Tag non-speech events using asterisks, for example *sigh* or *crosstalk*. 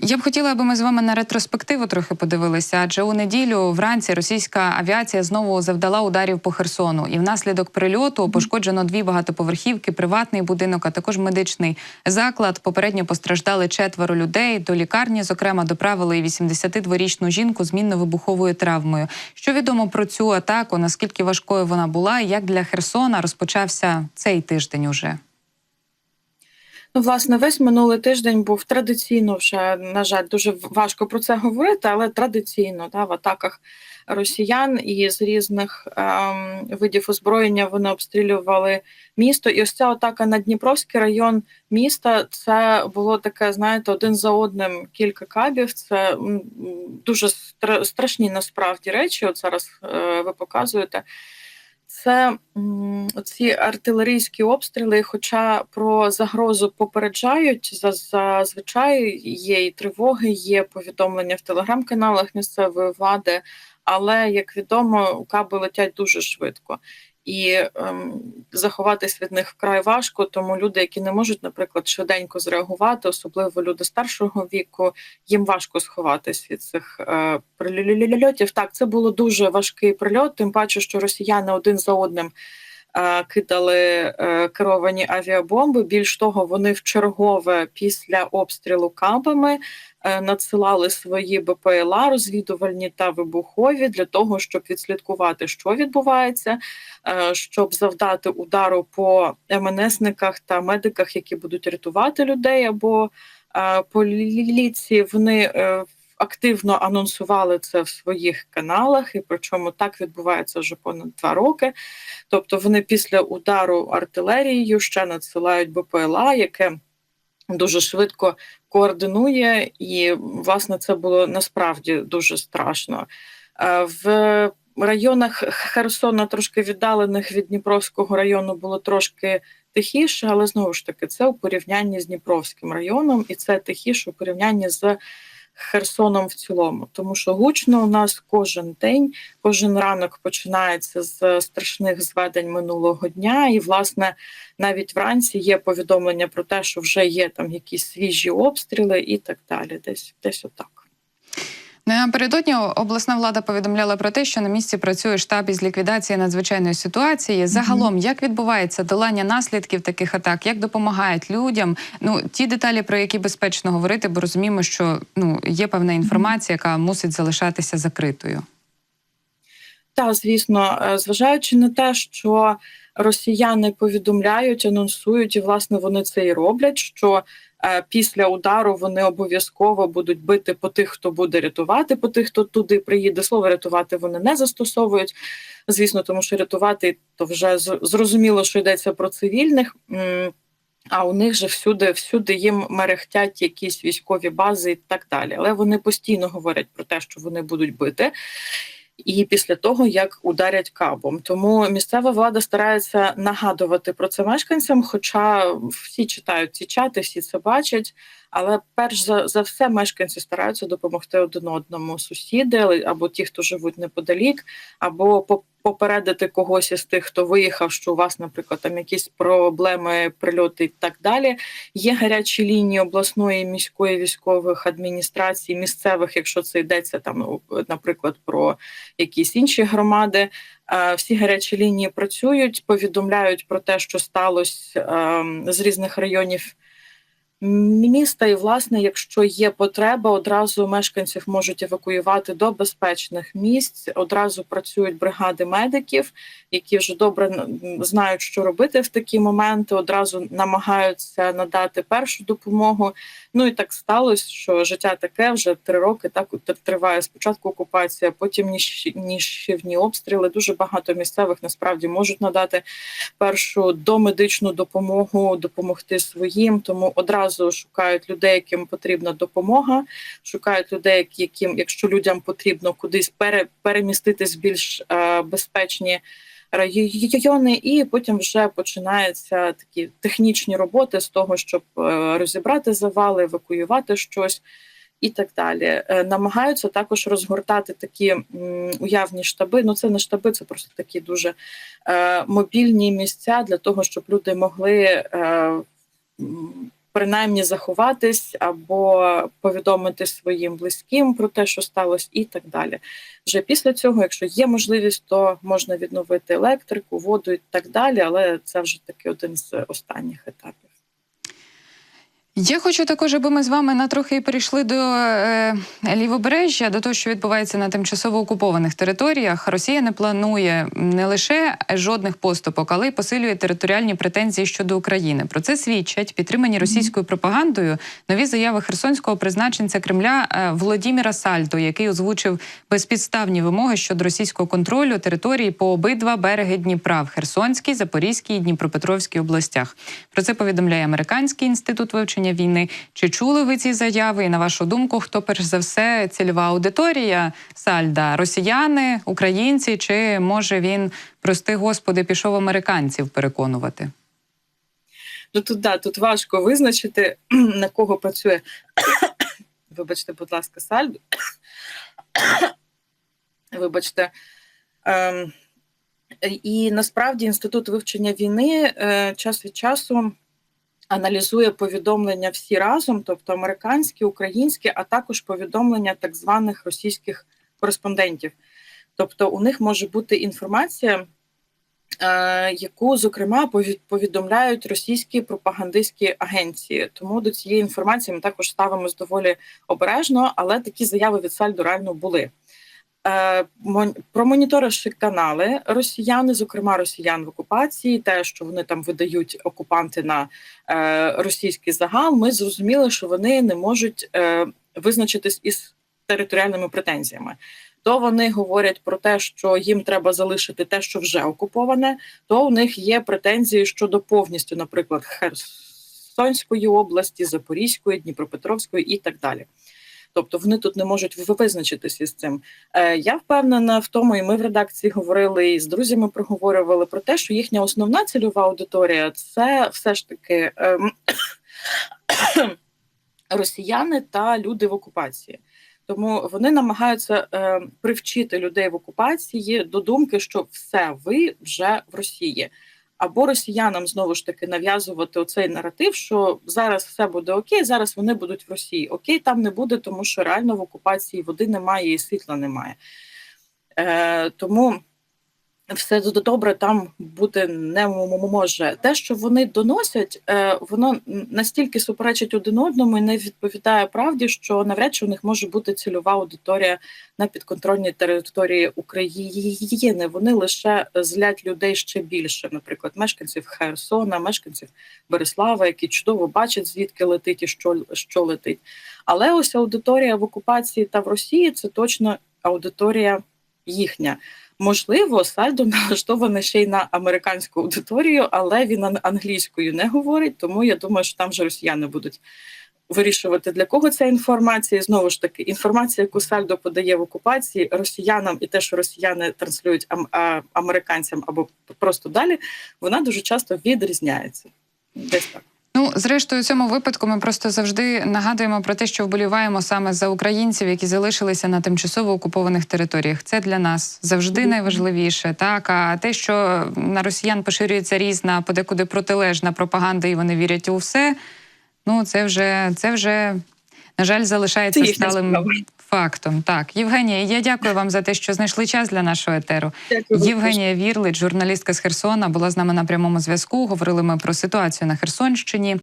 Я б хотіла, аби ми з вами на ретроспективу трохи подивилися, адже у неділю вранці російська авіація знову завдала ударів по Херсону, і внаслідок прильоту пошкоджено дві багатоповерхівки, приватний будинок, а також медичний заклад. Попередньо постраждали четверо людей. До лікарні, зокрема, доправили і 82-річну жінку з мінно-вибуховою травмою. Що відомо про цю атаку? Наскільки важкою вона була, і як для Херсона розпочався цей тиждень уже? Ну, власне, весь минулий тиждень був традиційно вже, на жаль, дуже важко про це говорити, але традиційно да, в атаках росіян і з різних ем, видів озброєння вони обстрілювали місто. І ось ця атака на Дніпровський район міста це було таке, знаєте, один за одним кілька кабів. Це дуже страшні насправді речі. От зараз е, ви показуєте. Це ці артилерійські обстріли, хоча про загрозу попереджають, за- зазвичай є і тривоги, є повідомлення в телеграм-каналах місцевої влади, але як відомо, каби летять дуже швидко. І ем, заховатись від них вкрай важко, тому люди, які не можуть, наприклад, швиденько зреагувати, особливо люди старшого віку, їм важко сховатись від цих е, прильотів. Так, це було дуже важкий прильот, тим паче, що росіяни один за одним кидали е, керовані авіабомби. Більш того, вони в чергове після обстрілу кабами е, надсилали свої БПЛА, розвідувальні та вибухові для того, щоб відслідкувати, що відбувається, е, щоб завдати удару по МНСниках та медиках, які будуть рятувати людей або е, поліції. Вони е, активно анонсували це в своїх каналах, і причому так відбувається вже понад два роки. Тобто вони після удару артилерією ще надсилають БПЛА, яке дуже швидко координує, і власне це було насправді дуже страшно. Е, В районах Херсона, трошки віддалених від Дніпровського району, було трошки тихіше, але знову ж таки, це у порівнянні з Дніпровським районом, і це тихіше у порівнянні з Херсоном в цілому, тому що гучно у нас кожен день, кожен ранок починається з страшних зведень минулого дня, і власне навіть вранці є повідомлення про те, що вже є там якісь свіжі обстріли і так далі. Десь десь отак. Напередодні обласна влада повідомляла про те, що на місці працює штаб із ліквідації надзвичайної ситуації. Загалом, як відбувається долання наслідків таких атак, як допомагають людям? Ну ті деталі, про які безпечно говорити, бо розуміємо, що ну є певна інформація, яка мусить залишатися закритою. Так, звісно, Е, зважаючи на те, що росіяни повідомляють, анонсують, і власне вони це і роблять. що е, Після удару вони обов'язково будуть бити по тих, хто буде рятувати, по тих, хто туди приїде. Слово рятувати вони не застосовують. Звісно, тому що рятувати то вже зрозуміло, що йдеться про цивільних. А у них же всюди, всюди їм мерехтять якісь військові бази і так далі. Але вони постійно говорять про те, що вони будуть бити. І після того як ударять кабом, тому місцева влада старається нагадувати про це мешканцям. Хоча всі читають ці чати, всі це бачать. Але перш за, за все мешканці стараються допомогти один одному сусіди або ті, хто живуть неподалік, або по- попередити когось із тих, хто виїхав, що у вас, наприклад, там якісь проблеми, прильоти і так далі. Є гарячі лінії обласної міської військових адміністрацій, місцевих, якщо це йдеться там, наприклад, про якісь інші громади. Е, Всі гарячі лінії працюють, повідомляють про те, що сталося ем, з різних районів міста. І, власне, якщо є потреба, одразу мешканців можуть евакуювати до безпечних місць. Одразу працюють бригади медиків, які вже добре знають, що робити в такі моменти. Одразу намагаються надати першу допомогу. Ну і так сталося, що життя таке вже три роки. Так триває спочатку окупація, потім ніж- нищівні обстріли. Дуже багато місцевих насправді можуть надати першу домедичну допомогу, допомогти своїм. Тому одразу шукають людей, яким потрібна допомога. Шукають людей, яким, якщо людям потрібно кудись пере, переміститись в більш е, безпечні райони, і потім вже починаються такі технічні роботи з того, щоб е, розібрати завали, евакуювати щось. І так далі Е, намагаються також розгортати такі уявні штаби. Ну це не штаби, це просто такі дуже е, мобільні місця для того, щоб люди могли е, принаймні заховатись або повідомити своїм близьким про те, що сталося, і так далі. Вже після цього, якщо є можливість, то можна відновити електрику, воду і так далі, але це вже таки один з останніх етапів. Я хочу також, аби ми з вами на трохи перейшли до е, лівобережжя, до того, що відбувається на тимчасово окупованих територіях. Росія не планує не лише жодних поступок, але й посилює територіальні претензії щодо України. Про це свідчать підтримані російською пропагандою нові заяви херсонського призначенця Кремля е, Володіміра Сальдо, який озвучив безпідставні вимоги щодо російського контролю території по обидва береги Дніпра в Херсонській, Запорізькій і Дніпропетровській областях. Про це повідомляє американський інститут вивчення війни. Чи чули ви ці заяви? І на вашу думку, хто перш за все цільова аудиторія Сальда? Росіяни, українці, чи може він, прости господи, пішов американців переконувати? Ну тут да, тут важко визначити, *clears throat* на кого працює. *coughs* Вибачте, будь ласка, сальдо. *coughs* Вибачте. Ем, і насправді інститут вивчення війни е, час від часу аналізує повідомлення всі разом, тобто американські, українські, а також повідомлення так званих російських кореспондентів. Тобто, у них може бути інформація, е, яку, зокрема, пові- повідомляють російські пропагандистські агенції. Тому до цієї інформації ми також ставимось доволі обережно, але такі заяви від Сальдо реально були. Е, Промоніторивши канали росіяни, зокрема росіян в окупації, те, що вони там видають окупанти на е, російський загал, ми зрозуміли, що вони не можуть е, визначитись із територіальними претензіями. То вони говорять про те, що їм треба залишити те, що вже окуповане, то у них є претензії щодо повністю, наприклад, Херсонської області, Запорізької, Дніпропетровської і так далі. Тобто вони тут не можуть визначитися із цим. Е, я впевнена в тому, і ми в редакції говорили і з друзями проговорювали про те, що їхня основна цільова аудиторія це все ж таки ем, *coughs* росіяни та люди в окупації. Тому вони намагаються е, привчити людей в окупації до думки, що все ви вже в Росії. Або росіянам знову ж таки нав'язувати оцей наратив, що зараз все буде окей, зараз вони будуть в Росії. Окей, там не буде, тому що реально в окупації води немає і світла немає. Е, тому все д- добре там бути не може. Те, що вони доносять, е, воно настільки суперечить один одному і не відповідає правді, що навряд чи у них може бути цільова аудиторія на підконтрольній території України. Вони лише злять людей ще більше, наприклад, мешканців Херсона, мешканців Береслава, які чудово бачать, звідки летить і що, що летить. Але ось аудиторія в окупації та в Росії це точно аудиторія їхня. Можливо, Сальдо *laughs* налаштований ще й на американську аудиторію, але він ан- англійською не говорить, тому я думаю, що там вже росіяни будуть вирішувати, для кого ця інформація. І знову ж таки, інформація, яку Сальдо подає в окупації росіянам, і те, що росіяни транслюють американцям або просто далі, вона дуже часто відрізняється. Десь так. Ну, зрештою, у цьому випадку ми просто завжди нагадуємо про те, що вболіваємо саме за українців, які залишилися на тимчасово окупованих територіях. Це для нас завжди найважливіше. Так, а те, що на росіян поширюється різна, подекуди протилежна пропаганда, і вони вірять у все. Ну, це вже це вже на жаль залишається Це сталим справа. фактом. Так, Євгенія, я дякую вам за те, що знайшли час для нашого етеру. Дякую. Євгенія Вірлич, журналістка з Херсона, була з нами на прямому зв'язку. Говорили ми про ситуацію на Херсонщині.